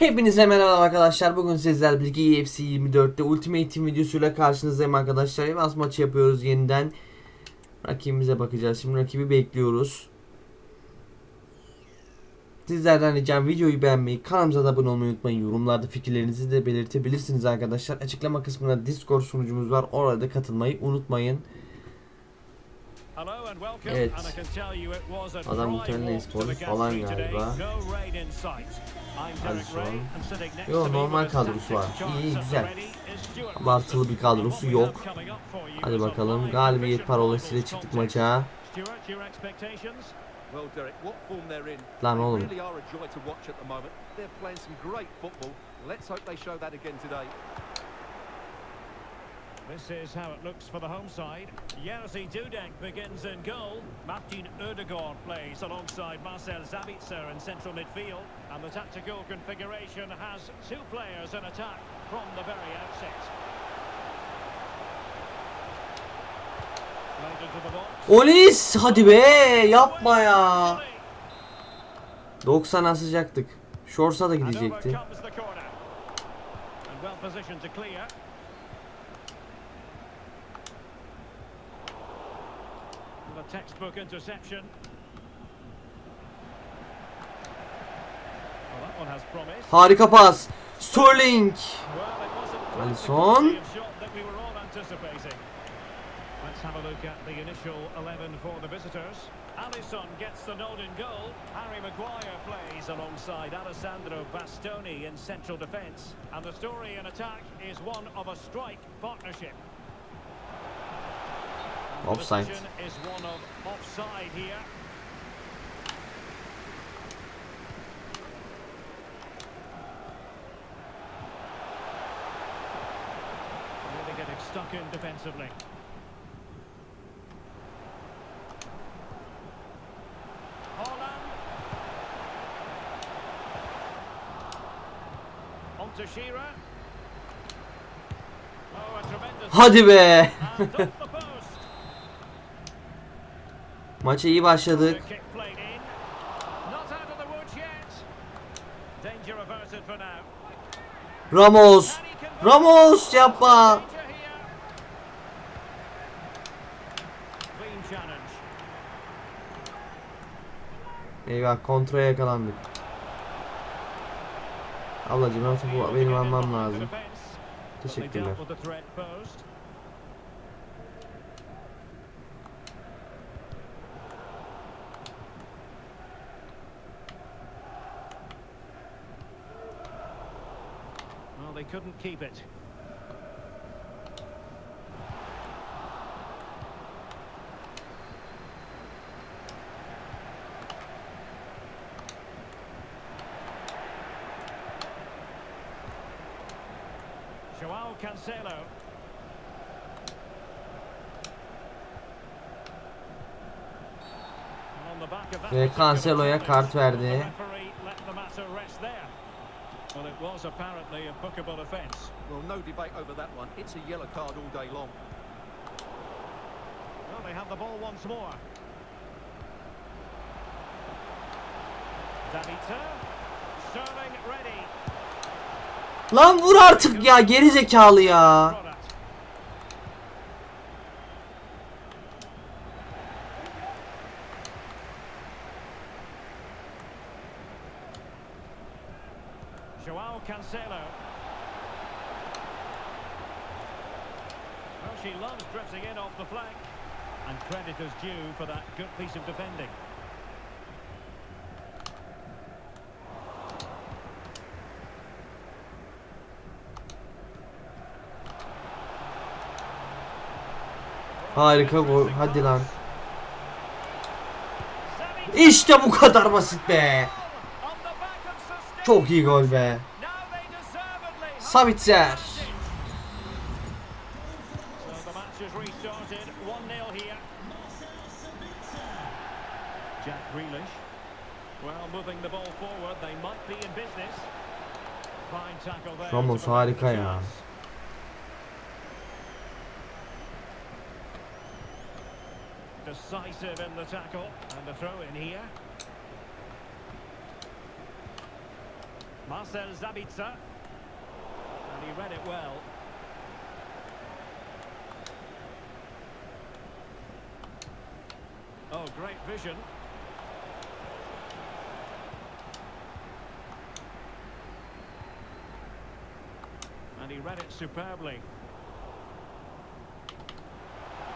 Hepinize merhaba arkadaşlar. Bugün sizlerle birlikte UFC 24'te Ultimate Team videosuyla karşınızdayım arkadaşlar. Evans maçı yapıyoruz yeniden. Rakibimize bakacağız. Şimdi rakibi bekliyoruz. Sizlerden ricam videoyu beğenmeyi, kanalımıza da abone olmayı unutmayın. Yorumlarda fikirlerinizi de belirtebilirsiniz arkadaşlar. Açıklama kısmında Discord sunucumuz var. Orada katılmayı unutmayın. Evet. Adam muhtemelen e-spor falan galiba. Alisson. Yo, normal kadrosu var. İyi, iyi, güzel. Abartılı bir kadrosu yok. Hadi bakalım galibiyet parolasıyla çıktık maça. Lan oğlum. This is how it looks for the home side. Jerzy Dudek begins in goal. Martin Odegaard plays alongside Marcel Sabitzer in central midfield. And the tactical configuration has two players in attack from the very outset. Olis hadi be yapma ya. 90 asacaktık. Shorts'a da gidecekti. Textbook interception. Well, that one has promise. Harika pas. Sterling. Well, it wasn't quite the Alisson. quality of shot that we were all anticipating. Let's have a look at the initial 11 for the visitors. Alisson gets the nod in goal. Harry Maguire plays alongside Alessandro Bastoni in central defence. And the story in attack is one of a strike partnership. Getting stuck in defensively. Holland. On to Shearer. Oh, a tremendous Hadi be. Maça iyi başladık. Ramos. Ramos yapma. Eyvah kontraya yakalandık. Ablacım ben topu benim almam lazım. Teşekkürler. couldn't keep it. Joao Cancelo. Ve Cancelo'ya kart verdi was apparently a bookable offence. Well, no debate over that one. It's a yellow card all day long. Well, they have the ball once more. Davita. Sterling ready. Lan vur artık ya geri zekalı ya. Joao Cancelo. Well, she loves drifting in off the flank. And credit is due for that good piece of defending. Harika gol. Hadi lan. İşte bu kadar basit be. Çok iyi gol be. Sabitzer. So the match is restarted 1-0 here. Jack Grealish. Well, moving the ball forward, they might be in business. Fine tackle there. Ramos harika ya. Decisive in the tackle and a throw in here. Marcel Zabitzer. And he read it well. Oh, great vision. And he read it superbly.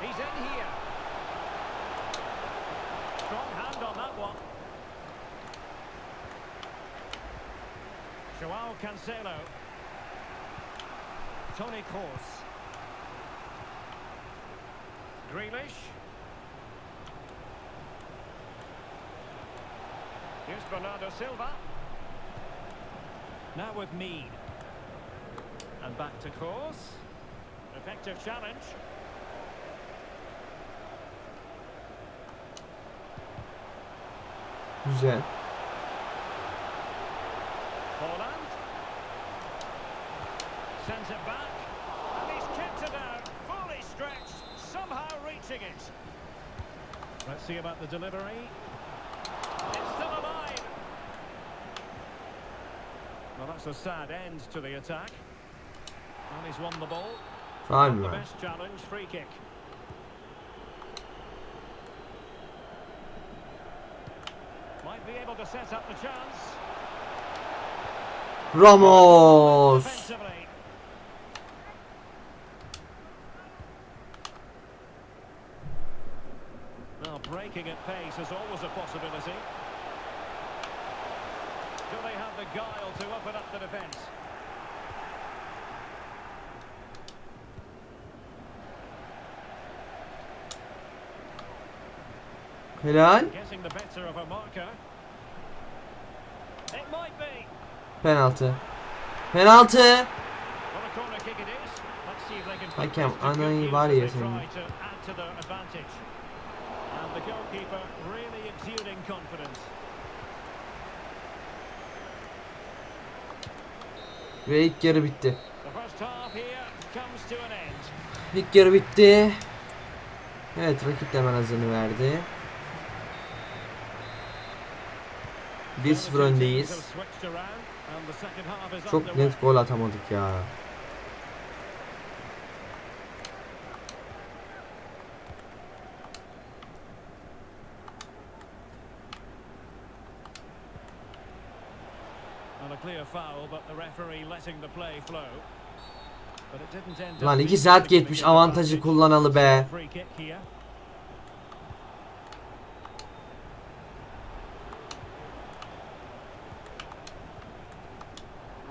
He's in here. Strong hand on that one. Joao Cancelo. Tony Kroos. Grealish. Here's Bernardo Silva. Now with Mead. And back to Kroos. Effective challenge. Güzel. Holland. Sends it back. And he's kicked it out. Fully stretched. Somehow reaching it. Let's see about the delivery. It's still alive. Well, that's a sad end to the attack. And he's won the ball. Faal mi The best challenge, free kick. Might be able to set up the chance. Ramos. Now breaking at pace is always a possibility. Do they have the guile to open up the defence? Helal. Getting the better of a marker. It might be. Penaltı. Penaltı. Hakem anayı var ya senin. Ve ilk yarı bitti. İlk yarı bitti. Evet rakip de hemen hazırını verdi. 1-0 öndeyiz. Çok net gol atamadık ya. Lan iki saat geçmiş avantajı kullanalı be.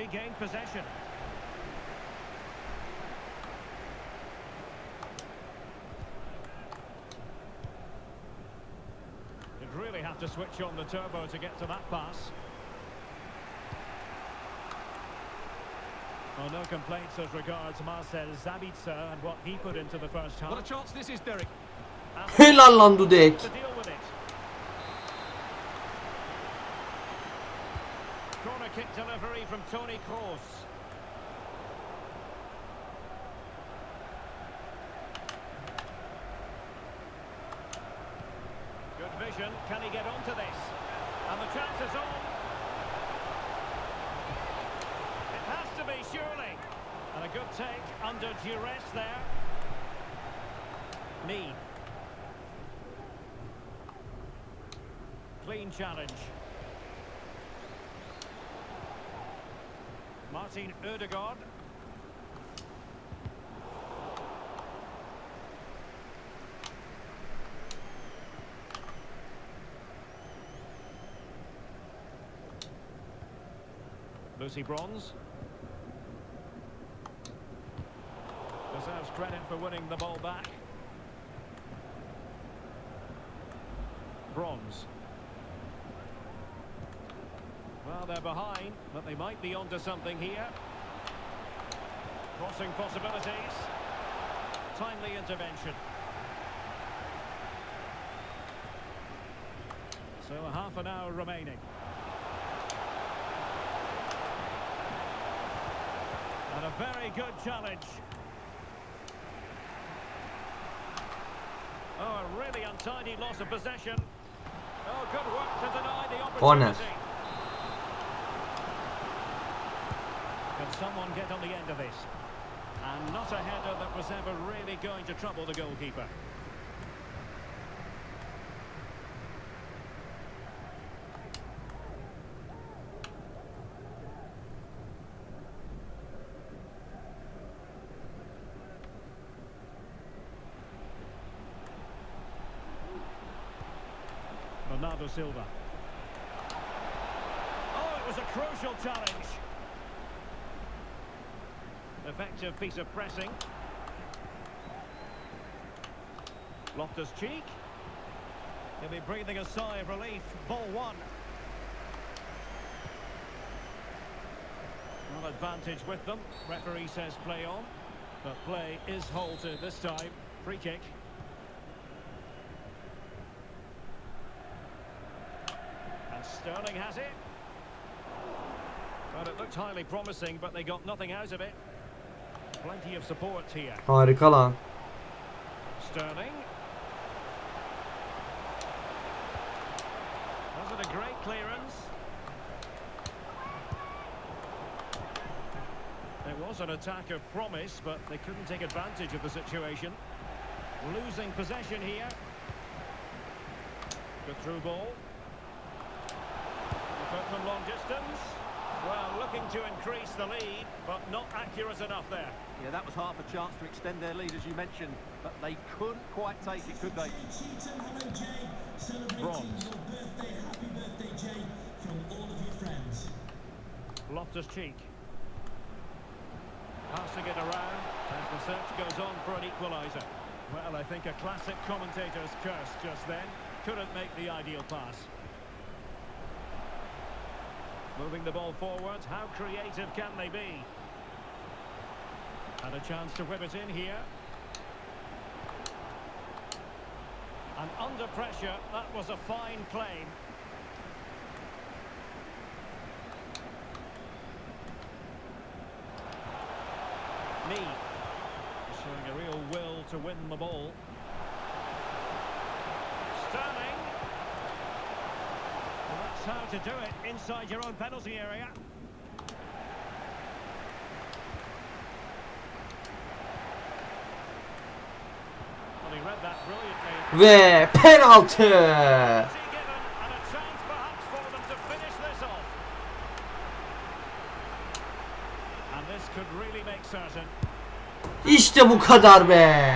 Free kick possession. You'd really have to switch on the turbo to get to that pass. Well, no complaints as regards Marcel Zabitzer and what he put into the first half. What a chance this is, Derek. And Helal lan Dudek. to deal with it. Corner kick delivery from Tony Kroos. Good vision. Can he get onto this? And the chance is on. It has to be, surely. And a good take under duress there. Mead. Clean challenge. Martin Odegaard. Lucy Bronze. Deserves credit for winning the ball back. Bronze. They're behind, but they might be onto something here. Crossing possibilities. Timely intervention. So half an hour remaining. And a very good challenge. Oh, a really untidy loss of possession. Oh, good work to deny the opportunity. Corner. Someone get on the end of this? And not a header that was ever really going to trouble the goalkeeper. Bernardo Silva. Oh, it was a crucial challenge. Effective piece of pressing. Loftus Cheek. He'll be breathing a sigh of relief. Ball one. Well, advantage with them. Referee says play on. But play is halted this time. Free kick. And Sterling has it. Well, it looked highly promising, but they got nothing out of it. Plenty of support here. Harika lan. Sterling. Was it a great clearance? It was an attack of promise, but they couldn't take advantage of the situation. Losing possession here. Good through ball. From long distance. Well, looking to increase the lead, but not accurate enough there. Yeah, that was half a chance to extend their lead, as you mentioned, but they couldn't quite take it, could they? Bronze. birthday, happy birthday, Jay, from all of your friends. Loftus Cheek. Passing it around as the search goes on for an equaliser. Well, I think a classic commentator's curse just then. Couldn't make the ideal pass. Moving the ball forward, how creative can they be? And a chance to whip it in here. And under pressure, that was a fine claim. Lee showing a real will to win the ball. Sterling. how to do it inside your own penalty area. Ve penaltı. İşte bu kadar be.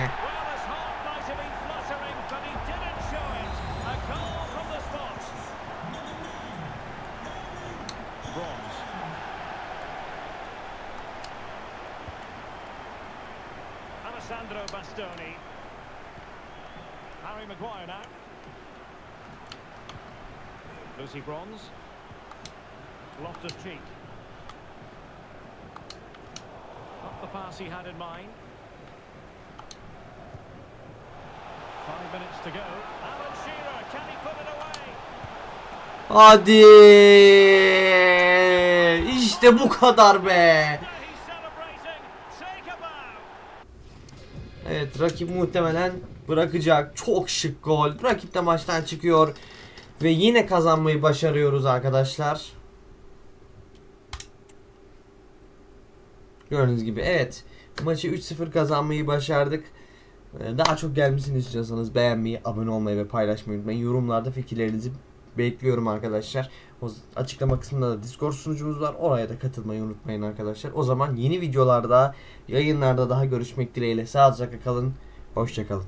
Cheek. Not the pass he had in mind. Five minutes to go. Alan Shearer, can he put it away? Hadi. İşte bu kadar be. Evet rakip muhtemelen bırakacak. Çok şık gol. Rakip de maçtan çıkıyor. Ve yine kazanmayı başarıyoruz arkadaşlar. Gördüğünüz gibi evet. Maçı 3-0 kazanmayı başardık. Ee, Daha çok gelmesini istiyorsanız beğenmeyi, abone olmayı ve paylaşmayı unutmayın. Yorumlarda fikirlerinizi bekliyorum arkadaşlar. O açıklama kısmında da Discord sunucumuz var. Oraya da katılmayı unutmayın arkadaşlar. O zaman yeni videolarda, yayınlarda daha görüşmek dileğiyle. Sağlıcakla kalın. Hoşçakalın.